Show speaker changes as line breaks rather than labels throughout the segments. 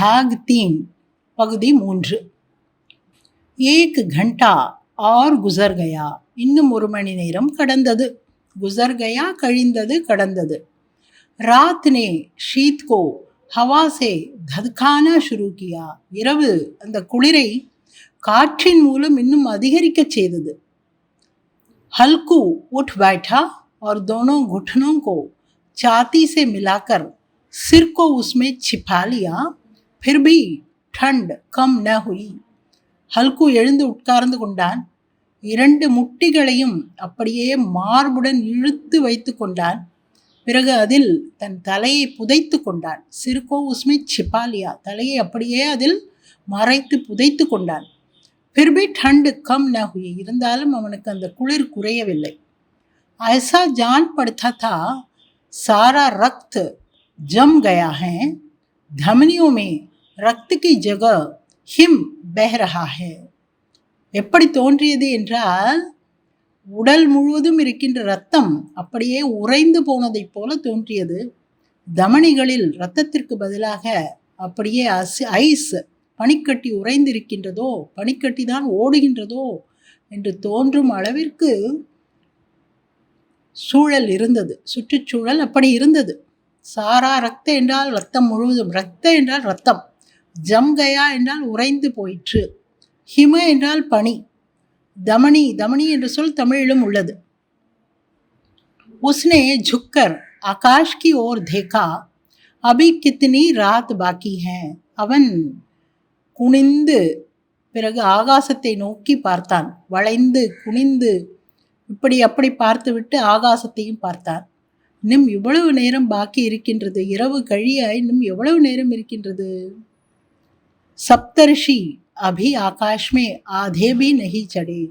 பாக் தீன் பகுதி மூன்று ஏக் घंटा और गुजर गया இன்னும் ஒரு மணி நேரம் கடந்தது गुजर गया கழிந்தது கடந்தது रात ने शीत को हवा से धधकाना शुरू किया இரவு அந்த குளிரை காற்றின் மூலம் இன்னும் அதிகரிக்கச் செய்தது हल्कू उठ बैठा और दोनों घुटनों को छाती से मिलाकर सिर को उसमें छिपा लिया फिर भी ठंड कम न हुई ஹல்கு எழுந்து உட்கார்ந்து கொண்டான் இரண்டு முட்டிகளையும் அப்படியே மார்புடன் இழுத்து வைத்து கொண்டான் பிறகு அதில் தன் தலையை புதைத்து கொண்டான் சிறுகோ உஸ்மை சிப்பாலியா தலையை அப்படியே அதில் மறைத்து புதைத்து கொண்டான் பிர்பி ठंड कम न हुई இருந்தாலும் அவனுக்கு அந்த குளிர் குறையவில்லை ऐसा जान पड़ता था सारा रक्त जम गया है धमनियों ரத்து கி ஜக ஹிம் பெஹ்ரஹா ஹே. எப்படி தோன்றியது என்றால் உடல் முழுவதும் இருக்கின்ற ரத்தம் அப்படியே உறைந்து போனதைப் போல தோன்றியது. தமணிகளில் ரத்தத்திற்கு பதிலாக அப்படியே அசி ஐஸ் பனிக்கட்டி உறைந்திருக்கின்றதோ பனிக்கட்டி தான் ஓடுகின்றதோ என்று தோன்றும் அளவிற்கு சூழல் இருந்தது. சுற்றுச்சூழல் அப்படி இருந்தது. சாரா ரத்தம் என்றால் ரத்தம் முழுவதும். ரத்தம் என்றால் ரத்தம் ஜம்கயா என்றால் உறைந்து போயிற்று. ஹிம என்றால் பனி. தமணி தமணி என்ற சொல் தமிழிலும் உள்ளது. உஸ்னே ஜுக்கர் ஆகாஷ் கி ஓர் தேகா அபி கித்தினி ராத் பாக்கி ஹே. அவன் குனிந்து பிறகு ஆகாசத்தை நோக்கி பார்த்தான். வளைந்து குனிந்து இப்படி அப்படி பார்த்துவிட்டு ஆகாசத்தையும் பார்த்தான். இன்னும் இவ்வளவு நேரம் பாக்கி இருக்கின்றது இரவு கழிய இன்னும் எவ்வளவு நேரம் இருக்கின்றது? சப்தரிஷி அபி ஆகாஷ்மே ஆதேபி நகி சடே.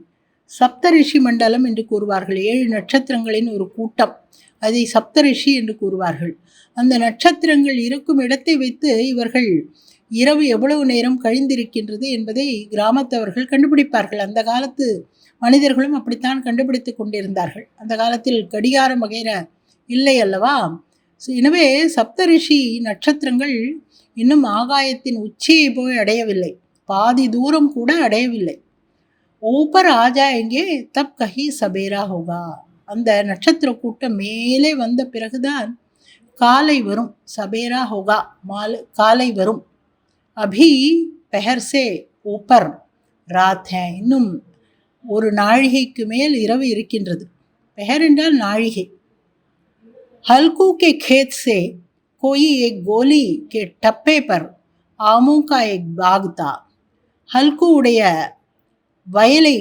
சப்தரிஷி மண்டலம் என்று கூறுவார்கள். ஏழு நட்சத்திரங்களின் ஒரு கூட்டம். அதை சப்தரிஷி என்று கூறுவார்கள். அந்த நட்சத்திரங்கள் இருக்கும் இடத்தை வைத்து இவர்கள் இரவு எவ்வளவு நேரம் கழிந்திருக்கின்றது என்பதை கிராமத்தவர்கள் கண்டுபிடிப்பார்கள். அந்த காலத்து மனிதர்களும் அப்படித்தான் கண்டுபிடித்து கொண்டிருந்தார்கள். அந்த காலத்தில் கடிகாரம் வகைர இல்லை அல்லவா? எனவே சப்தரிஷி நட்சத்திரங்கள் இன்னும் ஆகாயத்தின் உச்சியை போய் அடையவில்லை பாதி தூரம் கூட அடையவில்லை ஊப்பர் ஆஜா எங்கே தப் கஹி சபேரா ஹோகா அந்த நட்சத்திர கூட்டம் மேலே வந்த பிறகுதான் காலை வரும் சபேரா ஹோகா மாலை காலை வரும் அபி பெஹர் சே ஊப்பர் ராத் ஹே இன்னும் ஒரு நாழிகைக்கு மேல் இரவு இருக்கின்றது பெஹர் என்றால் நாழிகை हल्कू के खेत से कोई एक गोली के टप्पे पर आमों का एक बाग था ஹல்கு உடைய வயலை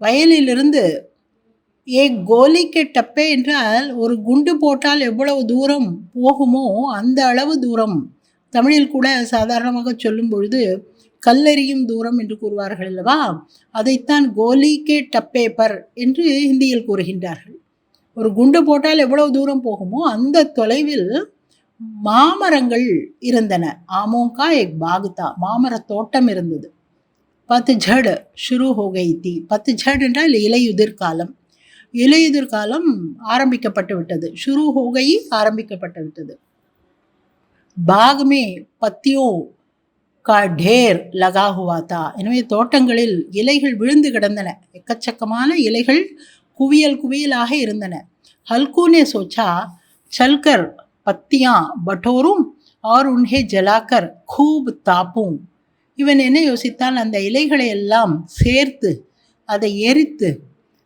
வயலிலிருந்து ஏக் கோலிக்கு டப்பே என்றால் ஒரு குண்டு போட்டால் எவ்வளவு தூரம் போகுமோ அந்த அளவு தூரம் தமிழில் கூட சாதாரணமாக சொல்லும் பொழுது கல்லெறியும் தூரம் என்று கூறுவார்கள் அல்லவா அதைத்தான் கோலிக்கே டப்பேப்பர் என்று ஹிந்தியில் கூறுகின்றார்கள் ஒரு குண்டு போட்டால் எவ்வளவு தூரம் போகுமோ அந்த தொலைவில் மாமரங்கள் இருந்தன ஆமோங்கா எக் பாகுதா மாமர தோட்டம் இருந்தது பத்துஜட் ஷுரு ஹோ கை தி பத்துஜட் என்றால் இலையுதிர் காலம் இலையுதிர் காலம் ஆரம்பிக்கப்பட்டு விட்டது ஷுரு ஹோ கை ஆரம்பிக்கப்பட்டு விட்டது பாக் மே பத்தியோ கா ढेर லகா हुआ था எனவே தோட்டங்களில் இலைகள் விழுந்து கிடந்தன எக்கச்சக்கமான இலைகள் குவியல் குவியலாக இருந்தன हल्कू ने सोचा பத்தியான் பட்டோரும் ஆர் உன்ஹே ஜலாக்கர் கூப் தாப்பும். இவன் என்ன யோசித்தான்? அந்த இலைகளை எல்லாம் சேர்த்து அதை எரித்து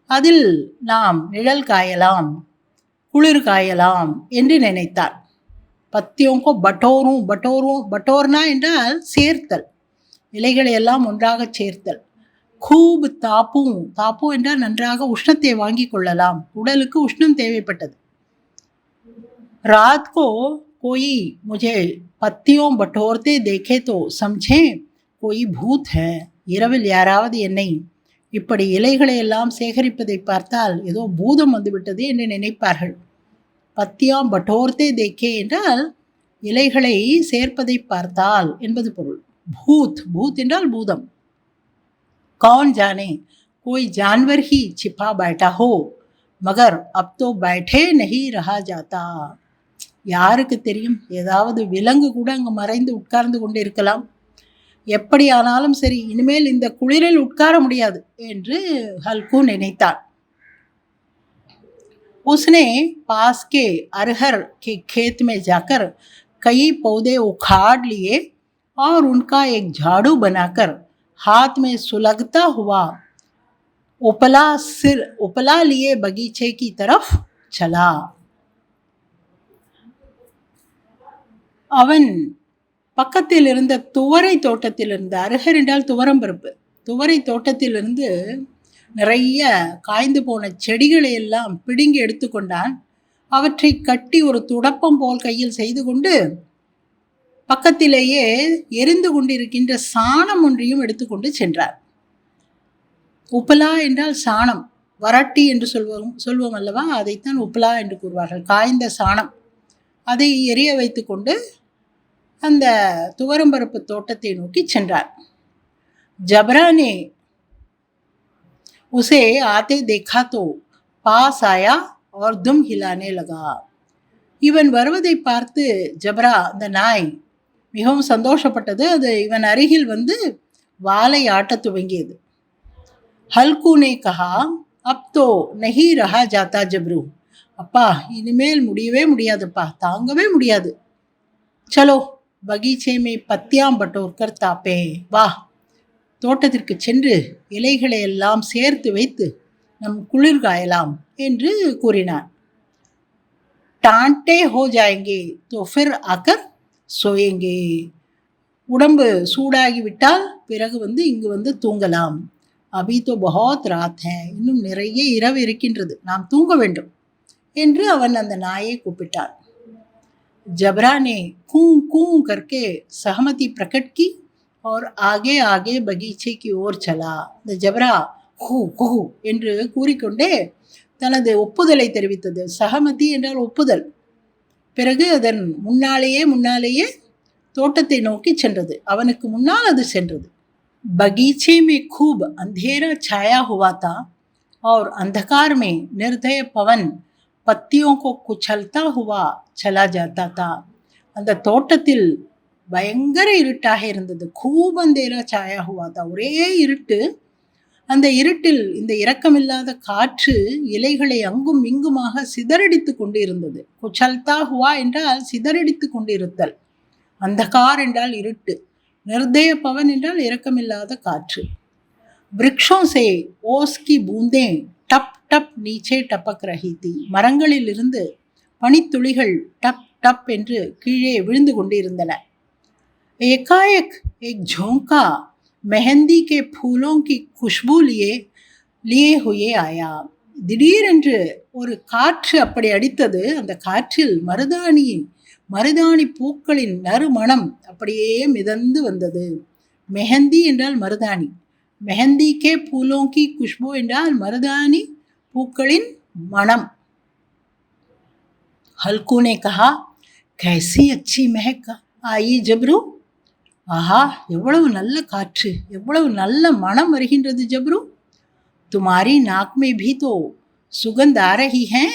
அதில் நாம் நிழல் காயலாம் குளிர் காயலாம் என்று நினைத்தார். பத்தியோங்கோ பட்டோரும் பட்டோரும் பட்டோர்னா என்றால் சேர்த்தல். இலைகளை எல்லாம் ஒன்றாக சேர்த்தல். கூபு தாப்பும் தாப்பு என்றால் நன்றாக உஷ்ணத்தை வாங்கி கொள்ளலாம். உடலுக்கு உஷ்ணம் தேவைப்பட்டது. रात को कोई मुझे पत्तियों बटोरते देखे तो समझे कोई भूत है இரவில் யாராவது என்னை இப்படி இலைகளை எல்லாம் சேகரிப்பதை பார்த்தால் ஏதோ பூதம் வந்துவிட்டது என்று நினைப்பார்கள் பத்தியாம் பட்டோர்த்தே தேக்கே என்றால் இலைகளை சேர்ப்பதை பார்த்தால் என்பது பொருள் பூத் பூத் என்றால் பூதம் कौन जाने कोई जानवर ही छिपा बैठा हो मगर अब तो बैठे नहीं रहा जाता யாருக்கு தெரியும் ஏதாவது விலங்கு கூட அங்கு மறைந்து உட்கார்ந்து கொண்டு இருக்கலாம் எப்படி ஆனாலும் சரி இனிமேல் இந்த குளிரில் உட்கார முடியாது என்று ஹல்கு நினைத்தான் उसने पास के अरहर के खेत में जाकर कई पौधे उखाड़ लिए और उनका एक झाड़ू बनाकर हाथ में सुलगता हुआ उपला सिर उपला लिए बगीचे की तरफ चला அவன் பக்கத்தில் இருந்த துவரை தோட்டத்தில் இருந்த அருகர் என்றால் துவரம் பருப்பு. துவரை தோட்டத்திலிருந்து நிறைய காய்ந்து போன செடிகளை எல்லாம் பிடுங்கி எடுத்துக்கொண்டான் அவற்றை கட்டி ஒரு துடப்பம் போல் கையில் செய்து கொண்டு பக்கத்திலேயே எரிந்து கொண்டிருக்கின்ற சாணம் ஒன்றையும் எடுத்துக்கொண்டு சென்றார். உப்பலா என்றால் சாணம் வரட்டி என்று சொல்வோம் சொல்வோம் அல்லவா? அதைத்தான் உப்பலா என்று கூறுவார்கள். காய்ந்த சாணம். அதை எரிய வைத்துக்கொண்டு அந்த துவரம்பருப்பு தோட்டத்தை நோக்கி சென்றார் जबरा ने उसे आते देखा तो पास आया और दुम हिलाने लगा இவன் வருவதை பார்த்து ஜபரா அந்த நாய் மிகவும் சந்தோஷப்பட்டது அது இவன் அருகில் வந்து வாலை ஆட்டத் துவங்கியது ஹல்கு நே கஹா அப் தோ நஹி ரஹா ஜாத்தா ஜப்ரு அப்பா இனிமேல் முடியவே முடியாதுப்பா தாங்கவே முடியாது சலோ பகீச்சே மே பத்தியாம் பட்டோர்கர் தாப்பே. வா. தோட்டத்திற்கு சென்று இலைகளை எல்லாம் சேர்த்து வைத்து நம் குளிர் காயலாம் என்று கூறினார் டாண்டே ஹோ ஜாயங்கே தோ ஃபிர் ஆக்கர் சோயங்கே. உடம்பு சூடாகிவிட்டால் பிறகு வந்து இங்கு வந்து தூங்கலாம். அபி தோ பகோத் ராத் ஹே. இன்னும் நிறைய இரவு இருக்கின்றது. நாம் தூங்க வேண்டும் என்று அவன் அந்த நாயை கூப்பிட்டான். जबरा ने कूं कूं करके सहमति प्रकट की और आगे आगे बगीचे की ओर चला இந்த ஜபரா ஹூ ஹூ என்று கூறிக்கொண்டே தனது ஒப்புதலை தெரிவித்தது சகமதி என்றால் ஒப்புதல் பிறகு அதன் முன்னாலேயே முன்னாலேயே தோட்டத்தை நோக்கி சென்றது அவனுக்கு முன்னால் அது சென்றது बगीचे में खूब अंधेरा छाया हुआ था और अंधकार में निर्दय पवन பத்தியோं को कुचलता हुआ चला जाता था அந்த தோட்டத்தில் பயங்கர இருட்டாக இருந்தது கூபந்தேரா சாயா ஹுவாதா ஒரே இருட்டு அந்த இருட்டில் இந்த இரக்கமில்லாத காற்று இலைகளை அங்கும் இங்குமாக சிதறடித்து கொண்டு இருந்தது குச்சல்தா ஹுவா என்றால் சிதறடித்து கொண்டிருத்தல் அந்தகார் என்றால் இருட்டு நிர்தய பவன் என்றால் இரக்கமில்லாத காற்று விரக்ஷோं से ओस की बूंदें टप टप नीचे टपक रही थी மரங்களிலிருந்து பனித்துளிகள் டப் டப் என்று கீழே விழுந்து கொண்டிருந்தன एकाएक एक झोंका मेहंदी के फूलों की खुशबू लिए लिए हुए आया திடீரென்று ஒரு காற்று அப்படி அடித்தது அந்த காற்றில் மருதாணி மருதாணி பூக்களின் நறுமணம் அப்படியே மிதந்து வந்தது மெஹந்தி என்றால் மருதாணி மெஹந்தி கே பூலோं की खुशबू என்றால் மருதாணி பூக்களின் மனம் हल्कू ने कहा कैसी अच्छी महक आई जबरू ஆஹா எவ்வளவு நல்ல காற்று எவ்வளவு நல்ல மனம் வருகின்றது ஜப்ரு துமாரி நாக்மே भी तो சுகந்த் आ रही है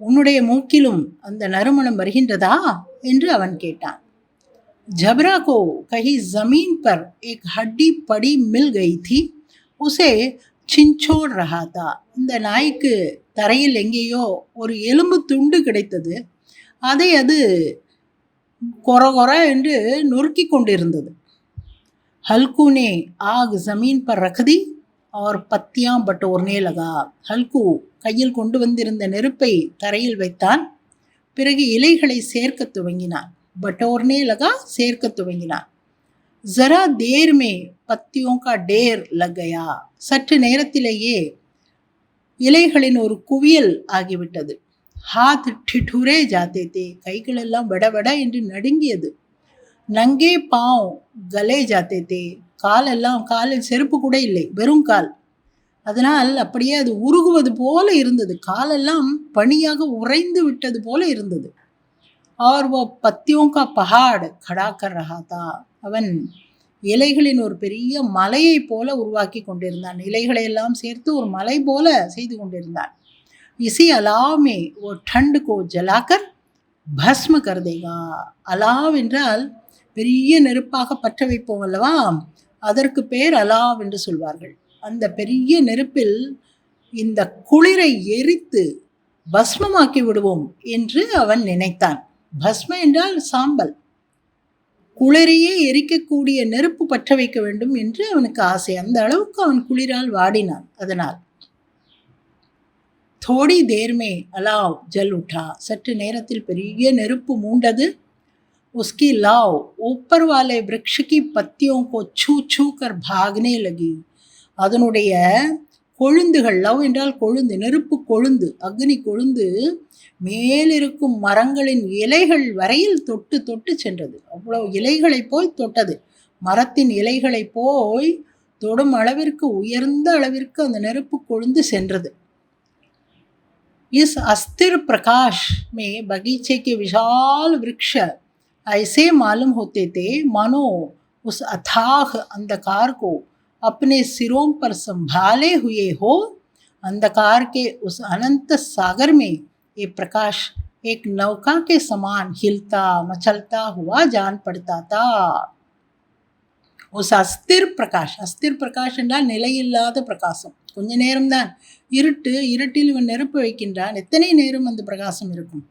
உன்னுடைய மூக்கிலும் அந்த நறுமணம் வருகின்றதா என்று அவன் கேட்டான் जबरा को कहीं जमीन पर एक हड्डी पड़ी मिल गई थी उसे சின்சோர் ரஹாதா. இந்த நாய்க்கு தரையில் எங்கேயோ ஒரு எலும்பு துண்டு கிடைத்தது. அதை அது கொர கொர என்று நொறுக்கி கொண்டிருந்தது. ஹல்கூனே ஆக் ஜமீன் பர் ரகதி அவர் பத்தியாம் பட் ஒர்னே லகா ஹல்கு கையில் கொண்டு வந்திருந்த நெருப்பை தரையில் வைத்தான். பிறகு இலைகளை சேர்க்க துவங்கினான். பட் ஒர்னே லகா சேர்க்க துவங்கினான். जरा देर में पत्तियों का ढेर लग गया சற்று நேரத்திலேயே இலைகளின் ஒரு குவியல் ஆகிவிட்டது ஹாத் டிட்டுரே ஜாத்தே தே கைகளெல்லாம் வடவட என்று நடுங்கியது நங்கே பாவ் கலே ஜாத்தே தே காலெல்லாம் காலில் செருப்பு கூட இல்லை வெறும் கால் அதனால் அப்படியே அது உருகுவது போல இருந்தது காலெல்லாம் பனியாக உறைந்து விட்டது போல இருந்தது और वो पत्तियों का पहाड़ खड़ा कर रहा था அவன் இலைகளின் ஒரு பெரிய மலையை போல உருவாக்கி கொண்டிருந்தான் இலைகளை எல்லாம் சேர்த்து ஒரு மலை போல செய்து கொண்டிருந்தான் इसी अलाव में वो ठंड को जलाकर பஸ்ம கருதேகா அலாவ் என்றால் பெரிய நெருப்பாக பற்ற வைப்போம் அல்லவா அதற்கு பேர் அலாவ் என்று சொல்வார்கள் அந்த பெரிய நெருப்பில் இந்த குளிரை எரித்து பஸ்மமாக்கி விடுவோம் என்று அவன் நினைத்தான் பஸ்ம என்றால் சாம்பல் குளிரையே எரிக்கக்கூடிய நெருப்பு பற்ற வைக்க வேண்டும் என்று அவனுக்கு ஆசை அந்த அளவுக்கு அவன் குளிரால் வாடினான் அதனால் தோடி தேர்மே அலாவ் ஜல் உட்டா சற்று நேரத்தில் பெரிய நெருப்பு மூண்டது उसकी लाव ऊपर वाले वृक्ष की पत्तियों को छू छू कर भागने लगी அதனுடைய கொழுந்துகள் லவ் என்றால் கொழுந்து நெருப்பு கொழுந்து அக்னி கொழுந்து மேலிருக்கும் மரங்களின் இலைகள் வரையில் தொட்டு தொட்டு சென்றது அவ்வளவு இலைகளை போய் தொட்டது மரத்தின் இலைகளை போய் தொடும் அளவிற்கு உயர்ந்த அளவிற்கு அந்த நெருப்பு கொழுந்து சென்றது इस अस्थिर प्रकाश में बगीचे के विशाल वृक्ष ऐसे मालूम होते थे मानो उस अथाह अंधकार को अपने सिरों पर संभाले हुए हो अंधकार के उस अनंत सागर में ये प्रकाश एक नौका के समान हिलता मचलता हुआ जान पड़ता था உஸ் அஸ்திர் பிரகாஷ் அஸ்திர் பிரகாஷ் என்றால் நிலையில்லாத பிரகாசம் கொஞ்ச நேரம்தான் இருட்டு இருட்டில் இவன் நெருப்பு வைக்கின்றான் எத்தனை நேரம் அந்த பிரகாசம் இருக்கும்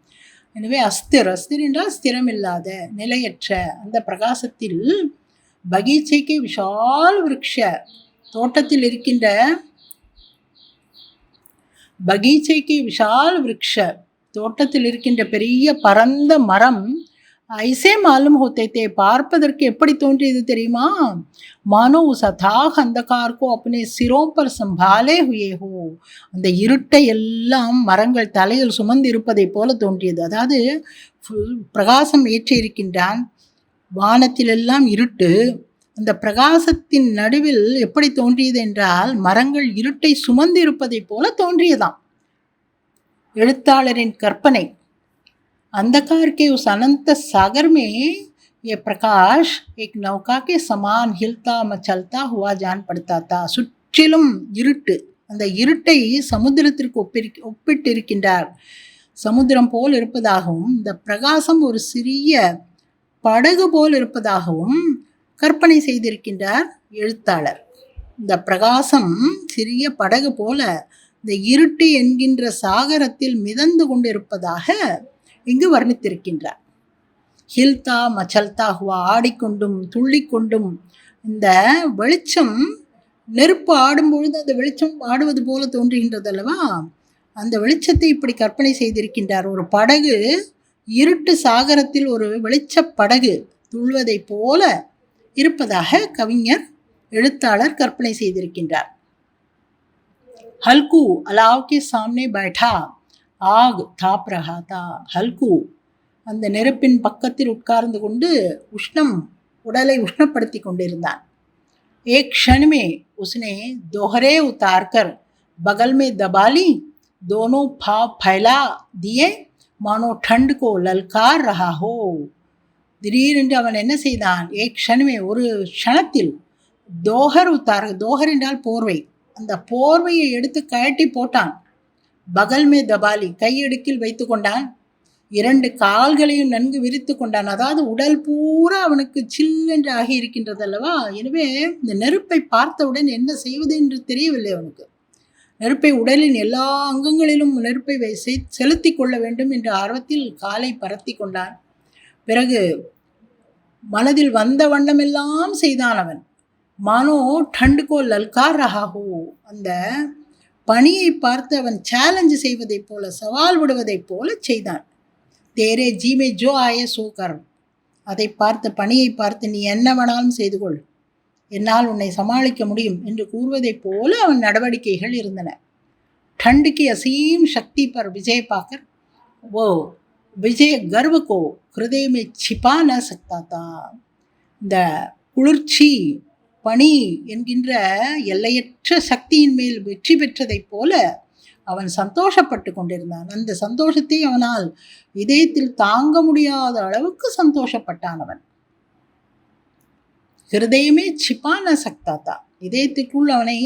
எனவே அஸ்திர் அஸ்திர் என்றால் ஸ்திரமில்லாத நிலையற்ற அந்த பிரகாசத்தில் பகீச்சைக்கு விஷால் விருட்ச தோட்டத்தில் இருக்கின்ற பகீச்சைக்கு விஷால் விருட்ச தோட்டத்தில் இருக்கின்ற பெரிய பரந்த மரம் ஐசே மாலும் ஹோத்தே பார்ப்பதற்கு எப்படி தோன்றியது தெரியுமா? மானோ உஸ் அதாக அந்தகார்க்கோ அப்பனே சிரோம்பர் சம்பாலே ஹுயேஹோ. அந்த இருட்டை எல்லாம் மரங்கள் தலையில் சுமந்து இருப்பதைப் போல தோன்றியது. அதாவது பிரகாசம் ஏற்றி இருக்கின்றான் வானத்திலெல்லாம் இருட்டு அந்த பிரகாசத்தின் நடுவில் எப்படி தோன்றியது என்றால் மரங்கள் இருட்டை சுமந்து இருப்பதைப் போல தோன்றியதாம் எழுத்தாளரின் கற்பனை अंधकार के उस अनंत सागर में ये प्रकाश एक नौका के समान हिलता मचलता हुआ जान पड़ता था சுற்றிலும் இருட்டு அந்த இருட்டை சமுத்திரத்திற்கு ஒப்பிரு ஒப்பிட்டிருக்கின்றார் சமுத்திரம் போல் இருப்பதாகவும் இந்த பிரகாசம் ஒரு சிறிய படகு போல் இருப்பதாகவும் கற்பனை செய்திருக்கின்றார் எழுத்தாளர். இந்த பிரகாசம் சிறிய படகு போல இந்த இருட்டு என்கின்ற சாகரத்தில் மிதந்து கொண்டிருப்பதாக இங்கு வர்ணித்திருக்கின்றார். ஹில்தா மச்சல்தா ஹுவா ஆடிக்கொண்டும் துள்ளிக்கொண்டும் இந்த வெளிச்சம் நெருப்பு ஆடும்பொழுது அந்த வெளிச்சம் ஆடுவது போல தோன்றுகின்றது அல்லவா அந்த வெளிச்சத்தை இப்படி கற்பனை செய்திருக்கின்றார். ஒரு படகு இருட்டு சாகரத்தில் ஒரு வெளிச்சப் படகு துள்வதைப் போல இருப்பதாக கவிஞர் எழுத்தாளர் கற்பனை செய்திருக்கின்றார் हल्कू अलाव के सामने बैठा ஆக் தாப் ரஹா தா ஹல்கு அந்த நெருப்பின் பக்கத்தில் உட்கார்ந்து கொண்டு உஷ்ணம் உடலை உஷ்ணப்படுத்தி கொண்டிருந்தான் एक क्षण में उसने दोहरे उतार कर बगल में दबा ली दोनों भाव फैला दिए मानो ठंड को ललकार रहा हो திடீரென்று அவன் என்ன செய்தான் ஏக் க்ஷணமே ஒரு க்ஷணத்தில் தோஹர் உத்தார் தோஹர் என்றால் போர்வை அந்த போர்வையை எடுத்து கழட்டி போட்டான் பகல் மே தபாலி கையிடுக்கில் வைத்து கொண்டான் இரண்டு கால்களையும் நன்கு விரித்து கொண்டான் அதாவது உடல் பூரா அவனுக்கு சில்லென்று ஆகி இருக்கின்றது அல்லவா எனவே இந்த நெருப்பை பார்த்தவுடன் என்ன செய்வது என்று தெரியவில்லை அவனுக்கு நெருப்பை உடலின் எல்லா அங்கங்களிலும் நெருப்பை வை செலுத்தி செலுத்திக் கொள்ள வேண்டும் என்ற ஆர்வத்தில் காலை பரத்தி கொண்டான். பிறகு மனதில் வந்த வண்ணமெல்லாம் செய்தான் அவன். மானோ டண்டுகோ லல்கார் ரஹாஹோ அந்த பணியை பார்த்து அவன் சேலஞ்சு செய்வதைப் போல சவால் விடுவதைப் போல செய்தான். தேரே ஜீமே ஜோ ஆய சோகர் அதை பார்த்து பணியை பார்த்து நீ என்ன வேணாலும் செய்து கொள். என்னால் உன்னை சமாளிக்க முடியும் என்று கூறுவதைப் போல அவன் நடவடிக்கைகள் இருந்தன ठंड की असीम शक्ति पर विजय पाकर वो विजय गर्व को हृदय में छिपा न सकता था இந்த குளிர்ச்சி பனி என்கின்ற எல்லையற்ற சக்தியின் மேல் வெற்றி பெற்றதைப் போல அவன் சந்தோஷப்பட்டு கொண்டிருந்தான் அந்த சந்தோஷத்தை அவனால் இதயத்தில் தாங்க முடியாத அளவுக்கு சந்தோஷப்பட்டான் அவன் ஹிருதயமே சிப்பான சக்தாத்தா இதயத்திற்குள் அவனை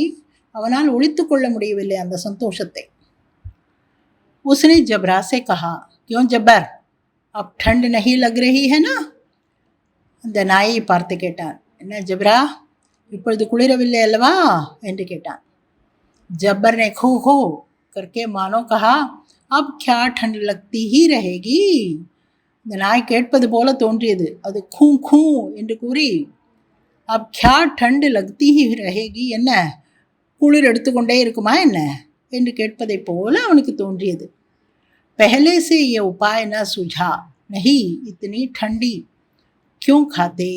அவனால் ஒழித்து கொள்ள முடியவில்லை அந்த சந்தோஷத்தை उसने जबरा से कहा क्यों जब्बर अब ठंड नहीं लग रही है ना அந்த நாயை பார்த்து கேட்டான் என்ன ஜப்ரா இப்பொழுது குளிரவில்லை அல்லவா என்று கேட்டான் जब्बर ने खो खो करके मानो कहा अब क्या ठंड लगती ही रहेगी இந்த நாய் கேட்பது போல தோன்றியது அது கூ கூ என்று கூறி அப் கியா ठंड लगती ही रहेगी என்ன குளிர் எடுத்துக்கொண்டே இருக்குமா என்ன என்று கேட்பதைப் போல அவனுக்கு தோன்றியது पहले से ये उपाय न सूझा नहीं इतनी ठंडी क्यों खाते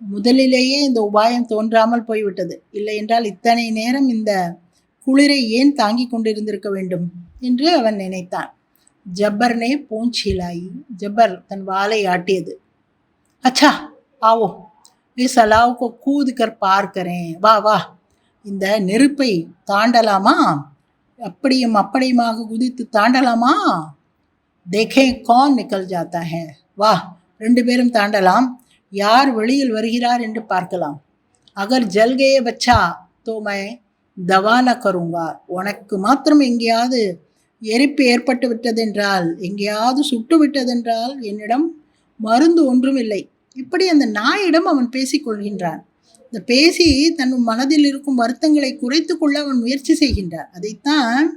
முதலிலேயே இந்த உபாயம் தோன்றாமல் போய்விட்டது இல்லை என்றால் இத்தனை நேரம் இந்த குளிரை ஏன் தாங்கிக் கொண்டிருந்திருக்க வேண்டும் என்று அவன் நினைத்தான் ஜப்பர்னே பூஞ்சிலாய் ஜப்பர் தன் வாளை ஆட்டியது அச்சா ஆவோ இஸ் அலாவுக்கு கூது பார்க்கிறேன் வா வா இந்த நெருப்பை தாண்டலாமா? அப்படியும் அப்படியுமாக குதித்து தாண்டலாமா? தேகே கான் நிக்கல் ஜாத்தா ஹே. வா ரெண்டு பேரும் தாண்டலாம். யார் வெளியில் வருகிறார் என்று பார்க்கலாம். அகர் ஜல்கே பச்சா தோ மை தவான கருங்கா. உனக்கு மாத்திரம் எங்கேயாவது எரிப்பு ஏற்பட்டு விட்டதென்றால் எங்கேயாவது சுட்டு விட்டதென்றால் என்னிடம் மருந்து ஒன்றும் இல்லை. இப்படி அந்த நாயிடம் அவன் பேசிக்கொள்கின்றான் இந்த பேசி தன் மனதில் இருக்கும் வருத்தங்களை குறைத்து கொள்ள அவன் முயற்சி செய்கின்றான் அதைத்தான்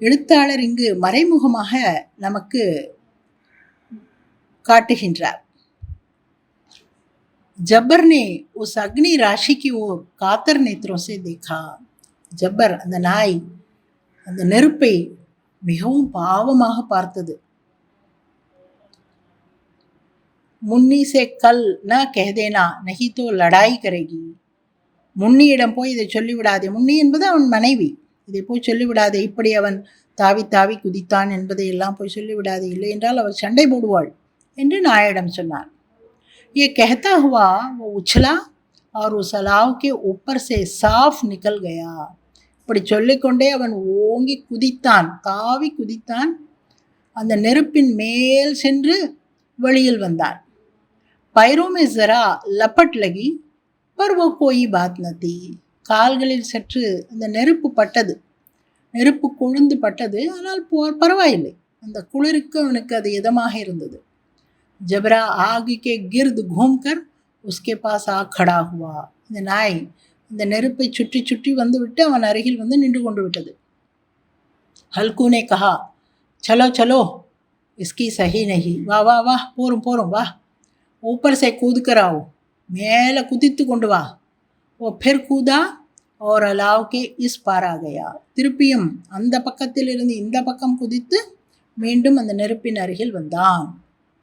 எழுத்தாளர் இங்கு மறைமுகமாக நமக்கு காட்டுகின்றார் जब्बर ने उस अग्नि राशि की ओर कातर नेत्रों से देखा ஜப்பர் அந்த நாய் அந்த நெருப்பை மிகவும் பாவமாக பார்த்தது முன்னி சே கல் ந கெஹதேனா நஹி தோ லடாய் கரேகி முன்னியிடம் போய் இதை சொல்லிவிடாதே முன்னி என்பது அவன் மனைவி இதை போய் சொல்லிவிடாதே இப்படி அவன் தாவி தாவி குதித்தான் என்பதை எல்லாம் போய் சொல்லிவிடாதே இல்லை என்றால் அவள் சண்டை போடுவாள் என்று நாயிடம் சொன்னான் ये कहता हुआ वो उछला और उस अलाव के ऊपर से साफ निकल गया இப்படி சொல்லிக்கொண்டே அவன் ஓங்கி குதித்தான் தாவி குதித்தான் அந்த நெருப்பின் மேல் சென்று வெளியில் வந்தான் પાયરો મેં જરા લપટ લગી પર વો કોઈ બાત નથી கால்களில் சற்று அந்த நெருப்பு பட்டது. நெருப்பு கொழுந்து பட்டது. ஆனால் போர் பரவாயில்லை. அந்த குளிருக்கு அவனுக்கு அது இதமாக இருந்தது. ஜபரா ஆகிக்கே கிர்து கூம்கர் உஸ்கே பாஸ் ஆ கடா ஹுவா இந்த நாய் இந்த நெருப்பை சுற்றி சுற்றி வந்துவிட்டு அவன் அருகில் வந்து நின்று கொண்டு விட்டது. ஹல்கூனே கஹா சலோ சலோ இஸ்கி சஹி நஹி. வா வா வா போரும் போரும் வா. ऊपर से कूद कर आओ மேலே குதித்து கொண்டு வா वो फिर कूदा और अलाव के इस पार आ गया திருப்பியும் அந்த பக்கத்தில் இருந்து இந்த பக்கம் குதித்து மீண்டும் அந்த நெருப்பின் அருகில் வந்தான்